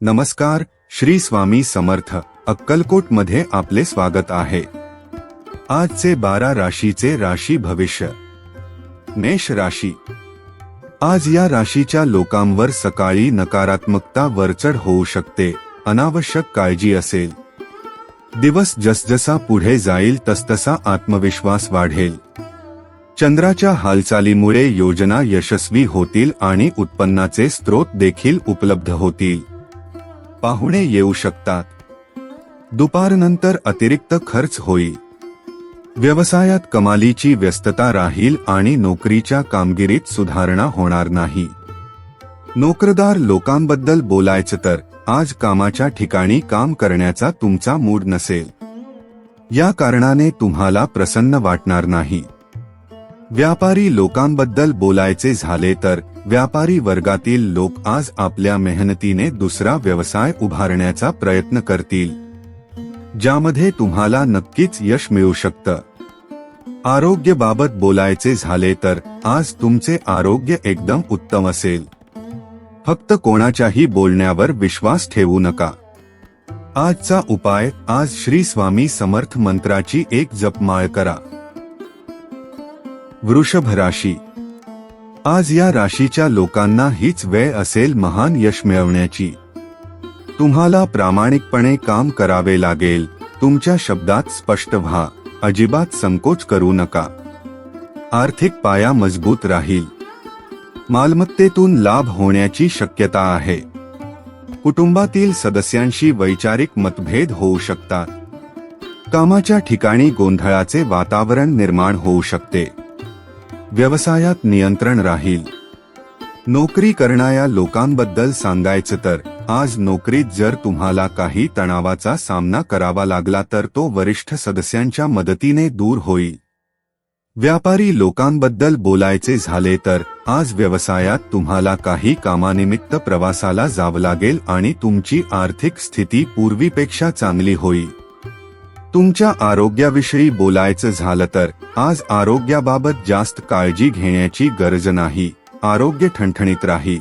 नमस्कार श्री स्वामी समर्थ अक्कलकोटमध्ये आपले स्वागत आहे. आजचे बारा राशीचे राशी भविष्य. मेष राशी. आज या राशीच्या लोकांवर सकाळी नकारात्मकता वरचढ होऊ शकते अनावश्यक काळजी असेल. दिवस जसजसा पुढे जाईल तसतसा आत्मविश्वास वाढेल. चंद्राच्या हालचालीमुळे योजना यशस्वी होतील आणि उत्पन्नाचे स्रोत देखील उपलब्ध होतील. पाहुणे येऊ शकतात. दुपारनंतर अतिरिक्त खर्च होईल. व्यवसायात कमालीची व्यस्तता राहील आणि नोकरीच्या कामगिरीत सुधारणा होणार नाही. नोकरदार लोकांबद्दल बोलायचं तर आज कामाच्या ठिकाणी काम करण्याचा तुमचा मूड नसेल. या कारणाने तुम्हाला प्रसन्न वाटणार नाही. व्यापारी लोकांबद्दल बोलायचे झाले तर व्यापारी वर्गातील लोक आज आपल्या मेहनतीने दुसरा व्यवसाय उभारण्याचा प्रयत्न करतील. ज्यामध्ये तुम्हाला नक्कीच यश मिळू शकतं. आरोग्यबाबत बोलायचे झाले तर आज तुमचे आरोग्य एकदम उत्तम असेल. फक्त कोणाच्याही बोलण्यावर विश्वास ठेवू नका. आजचा उपाय आज श्री स्वामी समर्थ मंत्राची एक जपमाळ करा. वृषभ राशी आज या राशीच्या लोकांना हीच वेळ असेल महान यश मिळवण्याची. तुम्हाला प्रामाणिकपणे काम करावे लागेल. तुमच्या शब्दात स्पष्ट व्हा. अजिबात संकोच करू नका. आर्थिक पाया मजबूत राहील. मालमत्तेतून लाभ होण्याची शक्यता आहे. कुटुंबातील सदस्यांशी वैचारिक मतभेद होऊ शकतात. कामाच्या ठिकाणी गोंधळाचे वातावरण निर्माण होऊ शकते. व्यवसायात नियंत्रण राहील. नोकरी करणाऱ्या लोकांबद्दल सांगायचं तर आज नोकरीत जर तुम्हाला काही तणावाचा सामना करावा लागला तर तो वरिष्ठ सदस्यांच्या मदतीने दूर होईल. व्यापारी लोकांबद्दल बोलायचे झाले तर आज व्यवसायात तुम्हाला काही कामानिमित्त प्रवासाला जावं लागेल आणि तुमची आर्थिक स्थिती पूर्वीपेक्षा चांगली होईल. तुमच्या आरोग्याविषयी बोलायचं झालं तर आज आरोग्याबाबत जास्त काळजी घेण्याची गरज नाही. आरोग्य ठणठणीत राही.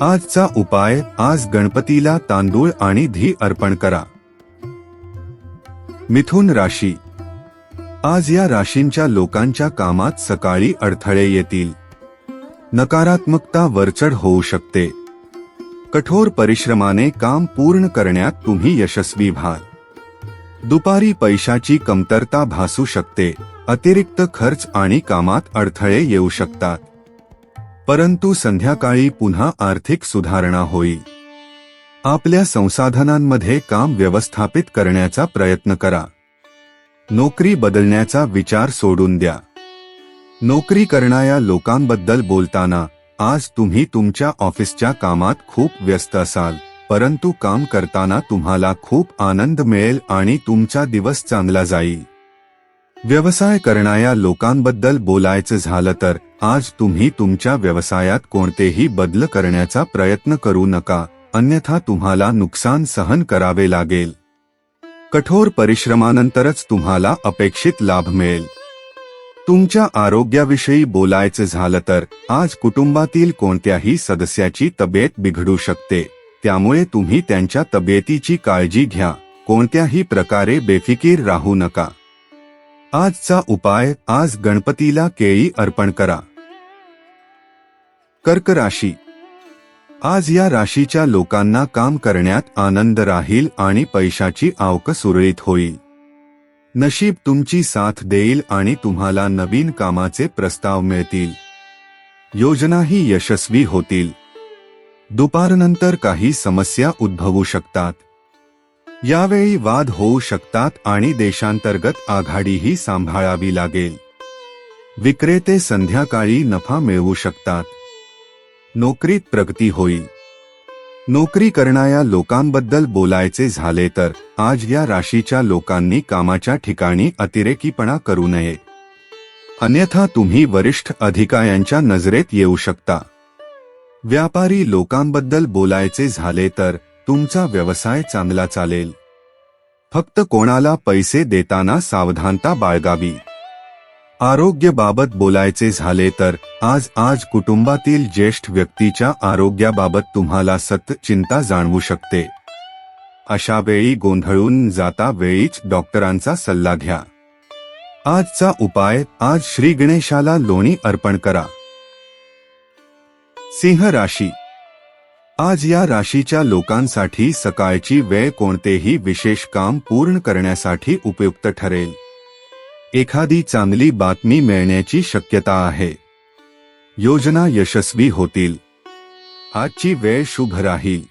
आजचा उपाय आज गणपतीला तांदूळ आणि धी अर्पण करा. मिथुन राशी. आज या राशींच्या लोकांच्या कामात सकाळी अडथळे येतील. नकारात्मकता वरचढ होऊ शकते. कठोर परिश्रमाने काम पूर्ण करण्यात तुम्ही यशस्वी व्हाल. दुपारी पैशाची कमतरता भासू शकते अतिरिक्त खर्च आणि कामात अडथळे येऊ शकतात. परंतु संध्याकाळी पुन्हा आर्थिक सुधारणा होईल. आपल्या संसाधनांमध्ये काम व्यवस्थापित करण्याचा प्रयत्न करा. नोकरी बदलण्याचा विचार सोडून द्या. नोकरी करणाऱ्या लोकांबद्दल बोलताना आज तुम्ही तुमच्या ऑफिसच्या कामात खूप व्यस्त असाल. परंतु काम करताना तुम्हाला खूप आनंद मिळेल आणि तुमचा दिवस चांगला जाईल. व्यवसाय करणाऱ्या लोकांबद्दल बोलायचं झालं तर आज तुम्ही तुमच्या व्यवसायात कोणतेही बदल करण्याचा प्रयत्न करू नका अन्यथा तुम्हाला नुकसान सहन करावे लागेल. कठोर परिश्रमानंतरच तुम्हाला अपेक्षित लाभ मिळेल. तुमच्या आरोग्याविषयी बोलायचं झालं तर आज कुटुंबातील कोणत्याही सदस्याची तब्येत बिघडू शकते. त्यामुळे तुम्ही त्यांच्या तब्येतीची काळजी घ्या. कोणत्याही प्रकारे बेफिकीर राहू नका. आजचा उपाय आज गणपतीला केळी अर्पण करा. कर्क राशी. आज या राशीच्या लोकांना काम करण्यात आनंद राहील आणि पैशाची आवक सुरळीत होईल. नशीब तुमची साथ देईल आणि तुम्हाला नवीन कामाचे प्रस्ताव मिळतील. योजनाही यशस्वी होतील. दुपारनंतर काही समस्या उद्भवू शकतात. यावेळी वाद होऊ शकतात आणि देशांतर्गत आघाडीही सांभाळावी लागेल. विक्रेते संध्याकाळी नफा मिळवू शकतात. नोकरीत प्रगती होईल. नोकरी करणाऱ्या लोकांबद्दल बोलायचे झाले तर आज या राशीच्या लोकांनी कामाच्या ठिकाणी अतिरेकीपणा करू नये. अन्यथा तुम्ही वरिष्ठ अधिकाऱ्यांच्या नजरेत येऊ शकता. व्यापारी लोकांबद्दल बोलायचे झाले तर तुमचा व्यवसाय चांगला चालेल. फक्त कोणाला पैसे देताना सावधानता बाळगावी. आरोग्याबाबत बोलायचे झाले तर आज आज कुटुंबातील ज्येष्ठ व्यक्तीच्या आरोग्याबाबत तुम्हाला सत्य चिंता जाणवू शकते. अशा वेळी गोंधळून जाता वेळीच डॉक्टरांचा सल्ला घ्या. आजचा उपाय आज श्री गणेशाला लोणी अर्पण करा. सिंह राशी. आज या राशीच्या लोकांसाठी सकाळची वेळ कोणतेही विशेष काम पूर्ण करण्यासाठी उपयुक्त ठरेल. एखादी चांगली बातमी मिळण्याची शक्यता आहे. योजना यशस्वी होतील. आजची वेळ शुभ राहील.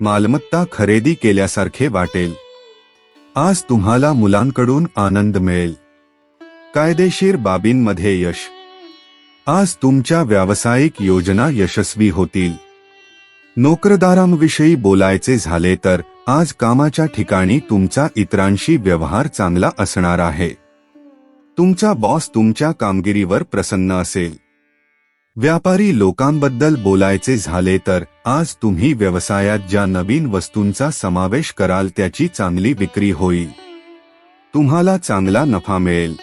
मालमत्ता खरेदी केल्यासारखे वाटेल. आज तुम्हाला मुलांकडून आनंद मिळेल. कायदेशीर बाबींमध्ये यश. आज तुमच्या व्यावसायिक योजना यशस्वी होतील. नोकरदारांविषयी बोलायचे झाले तर आज कामाच्या ठिकाणी तुमचा इतरांशी व्यवहार चांगला असणार आहे. तुमचा बॉस तुमच्या कामगिरीवर प्रसन्न असेल. व्यापारी लोकांबद्दल बोलायचे झाले तर आज तुम्ही व्यवसायात ज्या नवीन वस्तूंचा समावेश कराल त्याची चांगली विक्री होईल. तुम्हाला चांगला नफा मिळेल.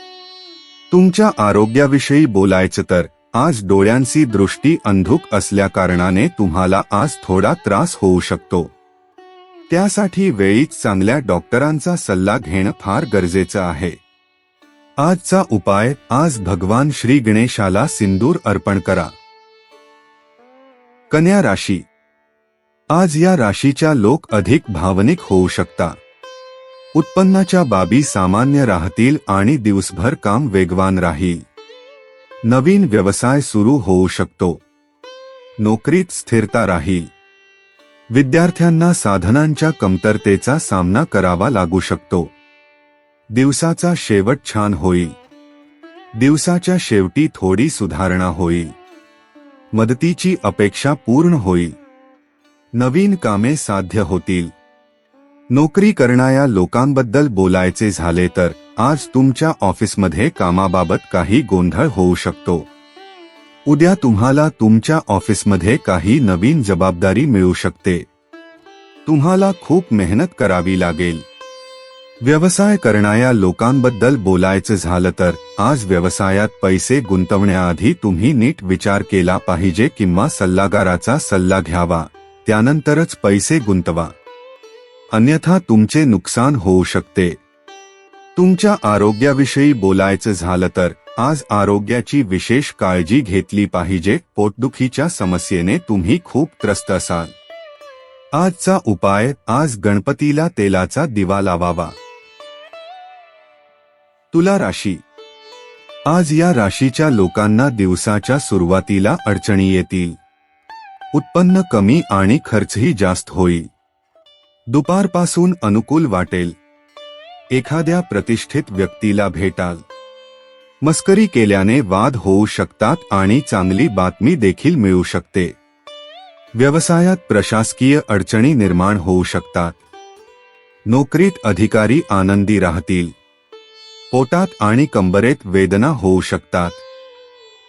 तुमच्या आरोग्याविषयी बोलायचं तर आज डोळ्यांची दृष्टी अंधुक असल्याकारणाने तुम्हाला आज थोडा त्रास होऊ शकतो. त्यासाठी वेळीच चांगल्या डॉक्टरांचा सल्ला घेणं फार गरजेचं आहे. आजचा उपाय आज भगवान श्री गणेशाला सिंदूर अर्पण करा. कन्या राशी. आज या राशीच्या लोक अधिक भावनिक होऊ शकता. उत्पन्नाच्या बाबी सामान्य राहतील आणि दिवसभर काम वेगवान राहील. नवीन व्यवसाय सुरू होऊ शकतो. नोकरीत स्थिरता राहील. विद्यार्थ्यांना साधनांच्या कमतरतेचा सामना करावा लागू शकतो. दिवसाचा शेवट छान होईल. दिवसाच्या शेवटी थोडी सुधारणा होईल. मदतीची अपेक्षा पूर्ण होईल. नवीन कामे साध्य होतील. नोकरी करणाऱ्या लोकांबद्दल बोलायचे झाले तर आज तुमच्या ऑफिसमध्ये कामाबाबत काही गोंधळ होऊ शकतो. उद्या तुम्हाला तुमच्या ऑफिसमध्ये काही नवीन जबाबदारी मिळू शकते. तुम्हाला खूप मेहनत करावी लागेल. व्यवसाय करणाऱ्या लोकांबद्दल बोलायचं झालं तर आज व्यवसायात पैसे गुंतवण्याआधी तुम्ही नीट विचार केला पाहिजे किंवा सल्लागाराचा सल्ला घ्यावा त्यानंतरच पैसे गुंतवा. अन्यथा तुमचे नुकसान होऊ शकते. तुमच्या आरोग्याविषयी बोलायचं झालं तर आज आरोग्याची विशेष काळजी घेतली पाहिजे पोटदुखीच्या समस्येने तुम्ही खूप त्रस्त असाल. आजचा उपाय आज गणपतीला तेलाचा दिवा लावावा. तुला राशी. आज या राशीच्या लोकांना दिवसाच्या सुरुवातीला अडचणी येतील. उत्पन्न कमी आणि खर्चही जास्त होईल. दुपारपासून अनुकूल वाटेल. एखाद्या प्रतिष्ठित व्यक्तीला भेटाल. मस्करी केल्याने वाद होऊ शकतात आणि चांगली बातमी देखील मिळू शकते. व्यवसायात प्रशासकीय अडचणी निर्माण होऊ शकतात. नोकरीत अधिकारी आनंदी राहतील. पोटात आणि कंबरेत वेदना होऊ शकतात.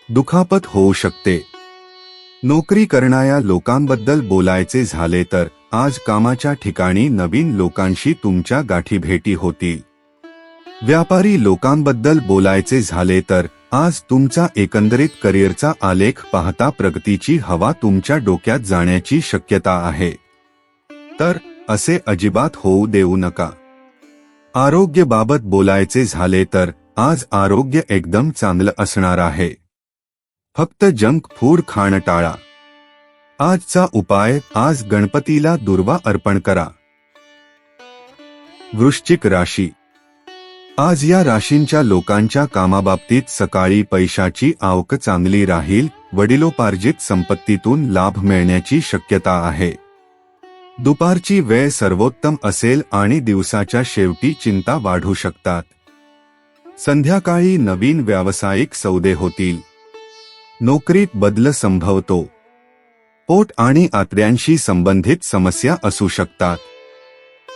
दुखापत होऊ शकते. नोकरी करणाऱ्या लोकांबद्दल बोलायचे झाले तर आज कामाच्या ठिकाणी नवीन लोकांशी तुमच्या गाठीभेटी होतील. व्यापारी लोकांबद्दल बोलायचे झाले तर आज तुमचा एकंदरीत करिअरचा आलेख पाहता प्रगतीची हवा तुमच्या डोक्यात जाण्याची शक्यता आहे. तर असे अजिबात होऊ देऊ नका. आरोग्यबाबत बोलायचे झाले तर आज आरोग्य एकदम चांगलं असणार आहे. फक्त जंक फूड खाणं टाळा. आजचा उपाय आज गणपतीला दुर्वा अर्पण करा. वृश्चिक राशी. आज या राशींच्या लोकांच्या कामाबाबतीत सकाळी पैशाची आवक चांगली राहील वडिलोपार्जित संपत्तीतून लाभ मिळण्याची शक्यता आहे. दुपारची वेळ सर्वोत्तम असेल आणि दिवसाच्या शेवटी चिंता वाढू शकतात. संध्याकाळी नवीन व्यावसायिक सौदे होतील. नोकरीत बदल संभवतो. पोट आणि आतड्यांशी संबंधित समस्या असू शकतात.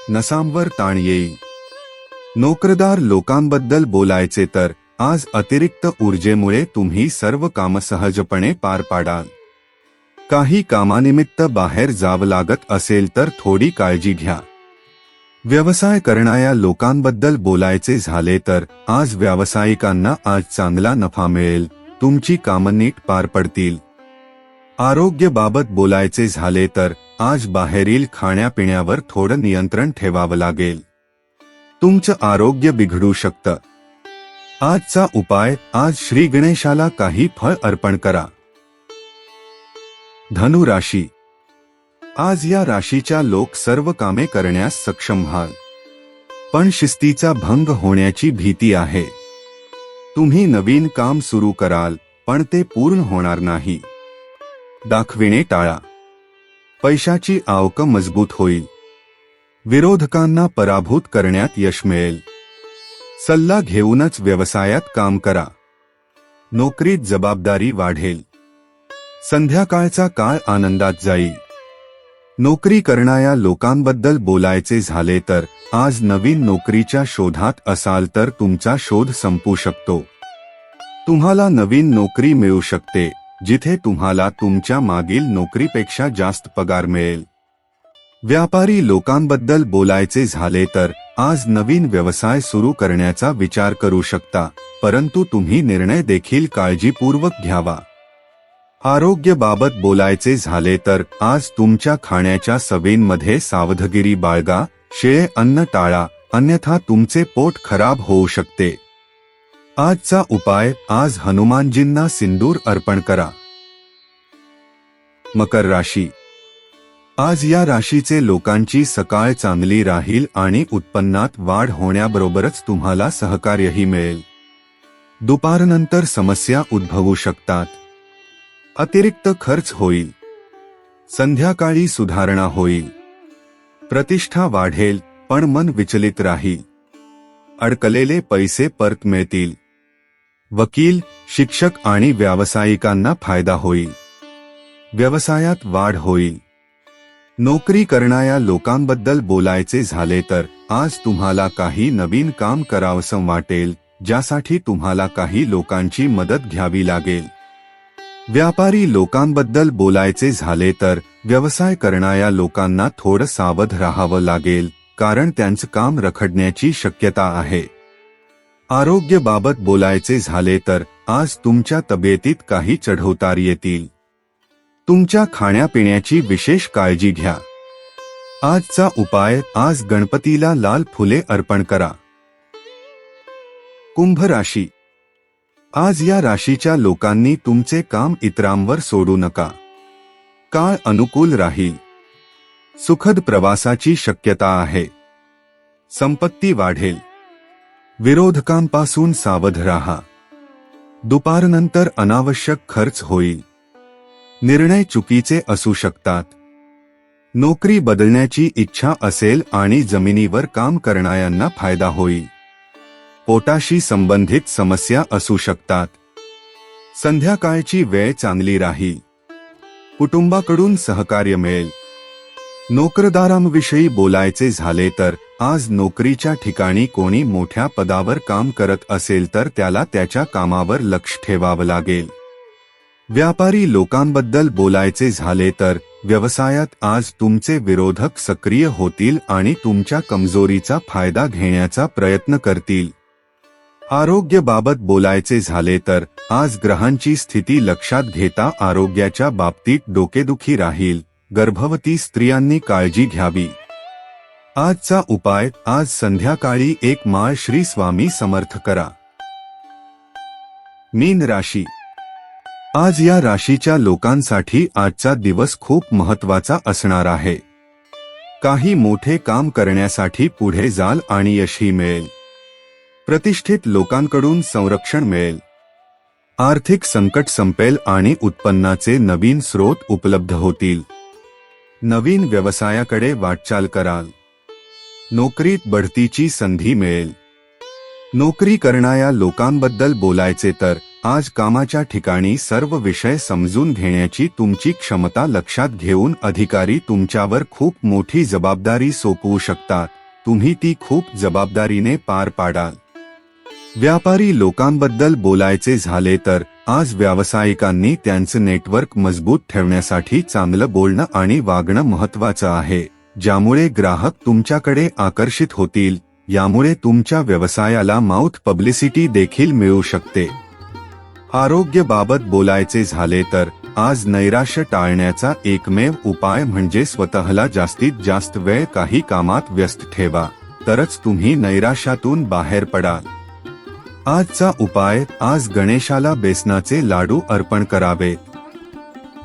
नसांवर ताण येईल नोकरदार लोकांबद्दल बोलायचे तर आज अतिरिक्त ऊर्जेमुळे तुम्ही सर्व काम सहजपणे पार पाडाल. काही कामानिमित्त बाहेर जावं लागत असेल तर थोडी काळजी घ्या. व्यवसाय करणाऱ्या लोकांबद्दल बोलायचे झाले तर आज व्यावसायिकांना आज चांगला नफा मिळेल तुमची कामं नीट पार पडतील. आरोग्याबाबत बोलायचे झाले तर आज बाहेरील खाण्यापिण्यावर थोडं नियंत्रण ठेवावं लागेल. तुमचं आरोग्य बिघडू शकतं. आजचा उपाय आज श्री गणेशाला काही फळ अर्पण करा. धनु राशी. आज या राशीच्या लोक सर्व कामे करण्यास सक्षम व्हाल. पण शिस्तीचा भंग होण्याची भीती आहे. तुम्ही नवीन काम सुरू कराल पण ते पूर्ण होणार नाही. दाखविणे टाळा. पैशाची आवक मजबूत होईल. विरोधकांना पराभूत करण्यात यश मिळेल. सल्ला घेऊनच व्यवसायात काम करा. नोकरीत जबाबदारी वाढेल. संध्याकाळचा काळ आनंदात जाईल. नोकरी करणाऱ्या लोकांबद्दल बोलायचे झाले तर आज नवीन नोकरीच्या शोधात असाल तर तुमचा शोध संपू शकतो. तुम्हाला नवीन नोकरी मिळू शकते. जिथे तुम्हाला तुमच्या मागील नोकरीपेक्षा जास्त पगार मिळेल. व्यापारी लोकांबद्दल बोलायचे झाले तर आज नवीन व्यवसाय सुरू करण्याचा विचार करू शकता परंतु तुम्ही निर्णय देखील काळजीपूर्वक घ्यावा. आरोग्यबाबत बोलायचे झाले तर आज तुमच्या खाण्याच्या सवयींमध्ये सावधगिरी बाळगा शेळे अन्न टाळा अन्यथा तुमचे पोट खराब होऊ शकते. आजचा उपाय आज हनुमानजींना सिंदूर अर्पण करा. मकर राशी. आज या राशीचे लोकांची सकाळ चांगली राहील आणि उत्पन्नात वाढ होण्याबरोबरच तुम्हाला सहकार्यही मिळेल. दुपारनंतर समस्या उद्भवू शकतात. अतिरिक्त खर्च होईल. संध्याकाळी सुधारणा होईल. प्रतिष्ठा वाढेल पण मन विचलित राहील. अडकलेले पैसे परत मिळतील. वकील शिक्षक आणि व्यावसायिकांना फायदा होईल. व्यवसायात वाढ होईल. नोकरी करणाऱ्या लोकांबद्दल बोलायचे झाले तर आज तुम्हाला काही नवीन काम करावंसं वाटेल ज्यासाठी तुम्हाला काही लोकांची मदत घ्यावी लागेल. व्यापारी लोकांबद्दल बोलायचे झाले तर व्यवसाय करणाऱ्या लोकांना थोडं सावध राहावं लागेल कारण त्यांचं काम रखडण्याची शक्यता आहे. आरोग्यबाबत बोलायचे झाले तर आज तुमच्या तब्येतीत काही चढवतार येतील. तुमच्या खाण्यापिण्याची विशेष काळजी घ्या. आजचा उपाय आज गणपतीला लाल फुले अर्पण करा. कुंभ राशी आज या राशीच्या लोकांनी तुमचे काम इतरांवर सोडू नका. काळ अनुकूल राहील. सुखद प्रवासाची शक्यता आहे. संपत्ती वाढेल. विरोधकांपासून सावध राहा. दुपारनंतर अनावश्यक खर्च होईल. निर्णय चुकीचे असू शकतात. नोकरी बदलण्याची इच्छा असेल आणि जमिनीवर काम करणाऱ्यांना फायदा होईल. पोटाशी संबंधित समस्या असू शकतात. संध्याकाळची वेळ चांगली राही कुटुंबाकडून सहकार्य मिळेल. नोकरदारांविषयी बोलायचे झाले तर आज नोकरीच्या ठिकाणी कोणी मोठ्या पदावर काम करत असेल तर त्याला त्याच्या कामावर लक्ष ठेवावं लागेल. व्यापारी लोकांबद्दल बोलायचे झाले तर व्यवसायात आज तुमचे विरोधक सक्रिय होतील आणि तुमच्या कमजोरीचा फायदा घेण्याचा प्रयत्न करतील. आरोग्यबाबत बोलायचे झाले तर आज ग्रहांची स्थिती लक्षात घेता आरोग्याच्या बाबतीत डोकेदुखी राहील गर्भवती स्त्रियांनी काळजी घ्यावी. आजचा उपाय आज संध्याकाळी एक माळ श्री स्वामी समर्थ करा. मीन राशी. आज या राशीच्या लोकांसाठी आजचा दिवस खूप महत्त्वाचा असणार आहे. काही मोठे काम करण्यासाठी पुढे जाल आणि यशही मिळेल. प्रतिष्ठित लोकांकडून संरक्षण मिळेल. आर्थिक संकट संपेल आणि उत्पन्नाचे नवीन स्रोत उपलब्ध होतील. नवीन व्यवसायाकडे वाटचाल कराल. नोकरीत बढतीची संधी मिळेल. नोकरी करणाऱ्या लोकांबद्दल बोलायचे तर आज कामाच्या ठिकाणी सर्व विषय समजून घेण्याची तुमची क्षमता लक्षात घेऊन अधिकारी तुमच्यावर खूप मोठी जबाबदारी सोपवू शकतात. तुम्ही ती खूप जबाबदारीने पार पाडाल. व्यापारी लोकांबद्दल बोलायचे झाले तर आज व्यावसायिकांनी त्यांचं नेटवर्क मजबूत ठेवण्यासाठी चांगलं बोलणं आणि वागणं महत्वाचं आहे. ज्यामुळे ग्राहक तुमच्याकडे आकर्षित होतील यामुळे तुमच्या व्यवसायाला माउथ पब्लिसिटी देखील मिळू शकते. आरोग्यबाबत बोलायचे झाले तर आज नैराश्य टाळण्याचा एकमेव उपाय म्हणजे स्वतःला जास्तीत जास्त वेळ काही कामात व्यस्त ठेवा तरच तुम्ही नैराश्यातून बाहेर पडाल. आजचा उपाय आज गणेशाला बेसनाचे लाडू अर्पण करावे.